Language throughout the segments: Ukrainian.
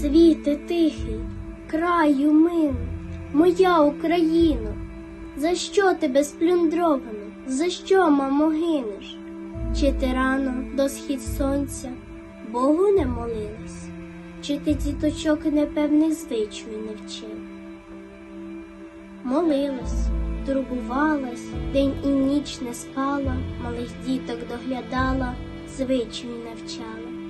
Світе тихий, краю милий, моя Україно, за що тебе сплюндровано, за що, мамо, гинеш? Чи ти рано до схід сонця Богу не молилась, чи ти діточок непевних звичай не вчив? Молилась, турбувалась, день і ніч не спала, малих діток доглядала, звичаю навчала.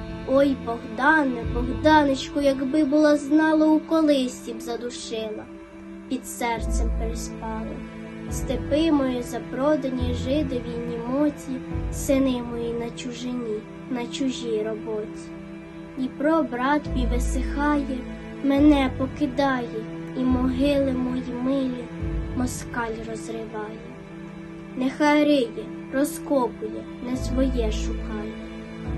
Ой, Богдане, Богданечку, якби була знала, у колисці б задушила, під серцем переспала. Степи мої запродані жидові німоті, сини мої на чужині, на чужій роботі. Дніпро, брат мій висихає, мене покидає, і могили мої милі москаль розриває. Нехай риє, розкопує, не своє шукає,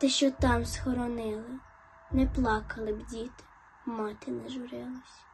те, що там схоронили, не плакали б діти, мати не журилась.